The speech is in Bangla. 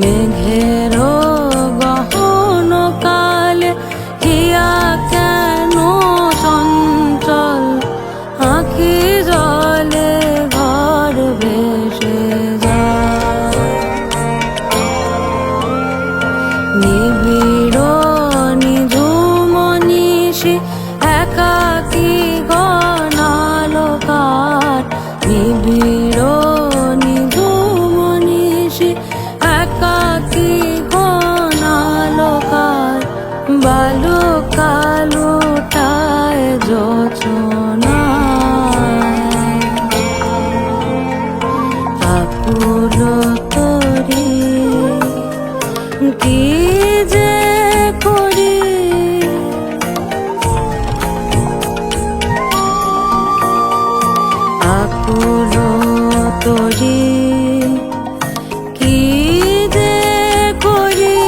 মেঘের গহন কাল হিয়া কেন চঞ্চল? আঁখি জলে ঘর ভেসে যায়। নিবিড় কি যে করি? আপুর তরি কি যে করি?